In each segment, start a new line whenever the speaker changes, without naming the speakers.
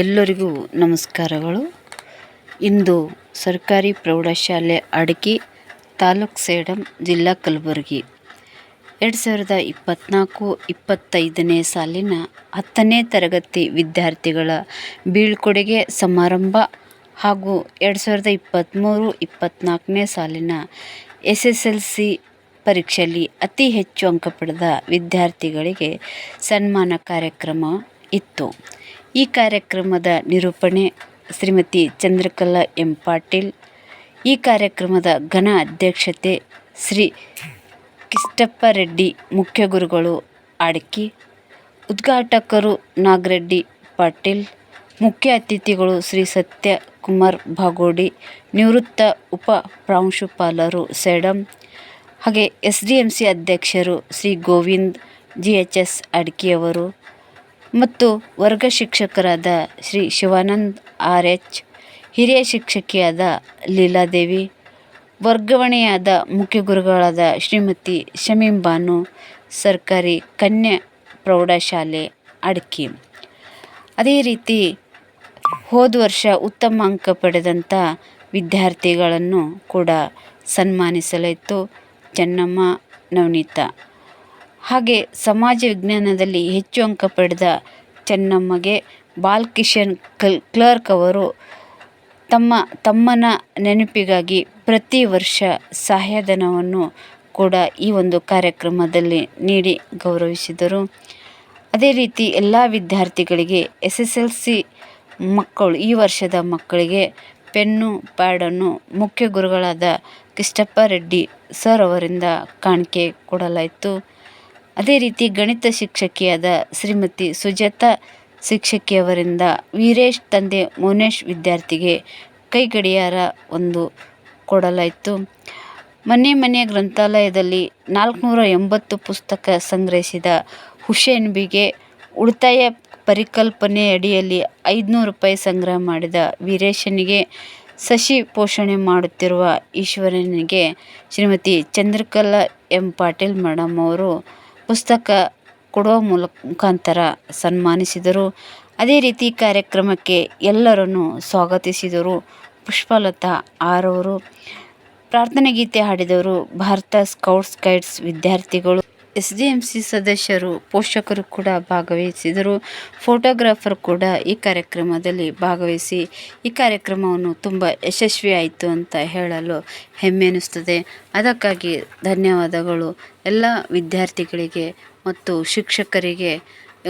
ಎಲ್ಲರಿಗೂ ನಮಸ್ಕಾರಗಳು. ಇಂದು ಸರ್ಕಾರಿ ಪ್ರೌಢಶಾಲೆ ಅಡಕಿ ತಾಲೂಕು ಸೇಡಂ ಜಿಲ್ಲಾ ಕಲಬುರಗಿ. ಎರಡು ಸಾವಿರದ ಇಪ್ಪತ್ತ್ನಾಲ್ಕು ಇಪ್ಪತ್ತೈದನೇ ಸಾಲಿನ ಹತ್ತನೇ ತರಗತಿ ವಿದ್ಯಾರ್ಥಿಗಳ ಬೀಳ್ಕೊಡುಗೆ ಸಮಾರಂಭ ಹಾಗೂ ಎರಡು ಸಾವಿರದ ಇಪ್ಪತ್ತ್ಮೂರು ಇಪ್ಪತ್ತ್ನಾಲ್ಕನೇ ಸಾಲಿನ ಎಸ್ ಎಸ್ ಎಲ್ ಸಿ ಪರೀಕ್ಷೆಯಲ್ಲಿ ಅತಿ ಹೆಚ್ಚು ಅಂಕ ಪಡೆದ ವಿದ್ಯಾರ್ಥಿಗಳಿಗೆ ಸನ್ಮಾನ ಕಾರ್ಯಕ್ರಮ ಇತ್ತು. ಈ ಕಾರ್ಯಕ್ರಮದ ನಿರೂಪಣೆ ಶ್ರೀಮತಿ ಚಂದ್ರಕಲಾ ಎಂ ಪಾಟೀಲ್. ಈ ಕಾರ್ಯಕ್ರಮದ ಘನ ಅಧ್ಯಕ್ಷತೆ ಶ್ರೀ ಕಿಷ್ಟಪ್ಪ ರೆಡ್ಡಿ ಮುಖ್ಯ ಗುರುಗಳು ಅಡಕಿ ಉದ್ಘಾಟಕರು ನಾಗರೆಡ್ಡಿ ಪಾಟೀಲ್, ಮುಖ್ಯ ಅತಿಥಿಗಳು ಶ್ರೀ ಸತ್ಯ ಕುಮಾರ್ ಭಾಗೋಡಿ ನಿವೃತ್ತ ಉಪ ಪ್ರಾಂಶುಪಾಲರು ಸೇಡಂ, ಹಾಗೆ ಎಸ್ ಡಿ ಎಂ ಸಿ ಅಧ್ಯಕ್ಷರು Shri Govind, G H S ಅಡ್ಕಿಯವರು ಮತ್ತು ವರ್ಗ ಶಿಕ್ಷಕರಾದ ಶ್ರೀ ಶಿವಾನಂದ್ ಆರ್ ಎಚ್, ಹಿರಿಯ ಶಿಕ್ಷಕಿಯಾದ ಲೀಲಾದೇವಿ, ವರ್ಗಾವಣೆಯಾದ ಮುಖ್ಯ ಗುರುಗಳಾದ ಶ್ರೀಮತಿ ಶಮೀಂ ಬಾನು, ಸರ್ಕಾರಿ ಕನ್ಯಾ ಪ್ರೌಢಶಾಲೆ, ಅಡ್ಕಿ. ಅದೇ ರೀತಿ ಹೋದ ವರ್ಷ ಉತ್ತಮ ಅಂಕ ಪಡೆದಂಥ ವಿದ್ಯಾರ್ಥಿಗಳನ್ನು ಕೂಡ ಸನ್ಮಾನಿಸಲಾಯಿತು. ಚೆನ್ನಮ್ಮ, ನವನೀತಾ. ಹಾಗೆ ಸಮಾಜ ವಿಜ್ಞಾನದಲ್ಲಿ ಹೆಚ್ಚು ಅಂಕ ಪಡೆದ ಚೆನ್ನಮ್ಮಗೆ ಬಾಲಕಿಶನ್ ಕಲ್, ಕ್ಲರ್ಕ್ ಅವರು ತಮ್ಮ, ತಮ್ಮನ ನೆನಪಿಗಾಗಿ ಪ್ರತಿ ವರ್ಷ ಸಹಾಯಧನವನ್ನು ಕೂಡ ಈ ಒಂದು ಕಾರ್ಯಕ್ರಮದಲ್ಲಿ ನೀಡಿ ಗೌರವಿಸಿದರು. ಅದೇ ರೀತಿ ಎಲ್ಲ ವಿದ್ಯಾರ್ಥಿಗಳಿಗೆ ಎಸ್ ಎಸ್ ಎಲ್ ಸಿ ಮಕ್ಕಳು, ಈ ವರ್ಷದ ಮಕ್ಕಳಿಗೆ ಪೆನ್ನು, ಪ್ಯಾಡನ್ನು ಮುಖ್ಯ ಗುರುಗಳಾದ ಕಿಷ್ಟಪ್ಪ ರೆಡ್ಡಿ ಸರ್ ಅವರಿಂದ ಕಾಣಿಕೆ ಕೊಡಲಾಯಿತು. ಅದೇ ರೀತಿ ಗಣಿತ ಶಿಕ್ಷಕಿಯಾದ ಶ್ರೀಮತಿ ಸುಜಾತ ಶಿಕ್ಷಕಿಯವರಿಂದ ವೀರೇಶ್ ತಂದೆ ಮೌನೇಶ್ ವಿದ್ಯಾರ್ಥಿಗೆ ಕೈ ಗಡಿಯಾರ ಒಂದು ಕೊಡಲಾಯಿತು. ಮನೆ ಮನೆ ಗ್ರಂಥಾಲಯದಲ್ಲಿ ನಾಲ್ಕುನೂರ ಎಂಬತ್ತು ಪುಸ್ತಕ ಸಂಗ್ರಹಿಸಿದ ಹುಸೇನ್ ಬಿಗೆ ಉಳಿತಾಯ ಪರಿಕಲ್ಪನೆ ಅಡಿಯಲ್ಲಿ ಐದುನೂರು ರೂಪಾಯಿ ಸಂಗ್ರಹ ಮಾಡಿದ ವೀರೇಶನಿಗೆ ಸಸಿ ಪೋಷಣೆ ಮಾಡುತ್ತಿರುವ ಈಶ್ವರನಿಗೆ ಶ್ರೀಮತಿ ಚಂದ್ರಕಲಾ ಎಂ ಪಾಟೀಲ್ ಮೇಡಮ್ ಅವರು ಪುಸ್ತಕ ಕೊಡುವ ಮೂಲಕ ಮುಖಾಂತರ ಸನ್ಮಾನಿಸಿದರು. ಅದೇ ರೀತಿ ಕಾರ್ಯಕ್ರಮಕ್ಕೆ ಎಲ್ಲರನ್ನು ಸ್ವಾಗತಿಸಿದರು. ಪುಷ್ಪಲತಾ ಆರ್ ಅವರು ಪ್ರಾರ್ಥನೆ ಗೀತೆ ಹಾಡಿದವರು ಭಾರತ ಸ್ಕೌಟ್ಸ್ ಗೈಡ್ಸ್ ವಿದ್ಯಾರ್ಥಿಗಳು. ಎಸ್ ಡಿ ಎಂ ಸಿ ಸದಸ್ಯರು, ಪೋಷಕರು ಕೂಡ ಭಾಗವಹಿಸಿದರು. ಫೋಟೋಗ್ರಾಫರ್ ಕೂಡ ಈ ಕಾರ್ಯಕ್ರಮದಲ್ಲಿ ಭಾಗವಹಿಸಿ, ಈ ಕಾರ್ಯಕ್ರಮವನ್ನು ತುಂಬ ಯಶಸ್ವಿಯಾಯಿತು ಅಂತ ಹೇಳಲು ಹೆಮ್ಮೆ ಅನ್ನಿಸ್ತದೆ ಅದಕ್ಕಾಗಿ ಧನ್ಯವಾದಗಳು. ಎಲ್ಲ ವಿದ್ಯಾರ್ಥಿಗಳಿಗೆ ಮತ್ತು ಶಿಕ್ಷಕರಿಗೆ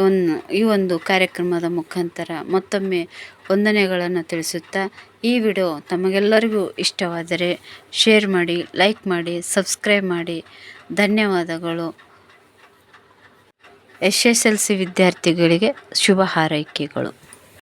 ಒಂದು ಈ ಒಂದು ಕಾರ್ಯಕ್ರಮದ ಮುಖಾಂತರ ಮತ್ತೊಮ್ಮೆ ವಂದನೆಗಳನ್ನು ತಿಳಿಸುತ್ತಾ, ಈ ವಿಡಿಯೋ ತಮಗೆಲ್ಲರಿಗೂ ಇಷ್ಟವಾದರೆ ಶೇರ್ ಮಾಡಿ, ಲೈಕ್ ಮಾಡಿ, ಸಬ್ಸ್ಕ್ರೈಬ್ ಮಾಡಿ. ಧನ್ಯವಾದಗಳು. ಎಸ್ ಎಸ್ ಎಲ್ ಸಿ ವಿದ್ಯಾರ್ಥಿಗಳಿಗೆ ಶುಭ ಹಾರೈಕೆಗಳು.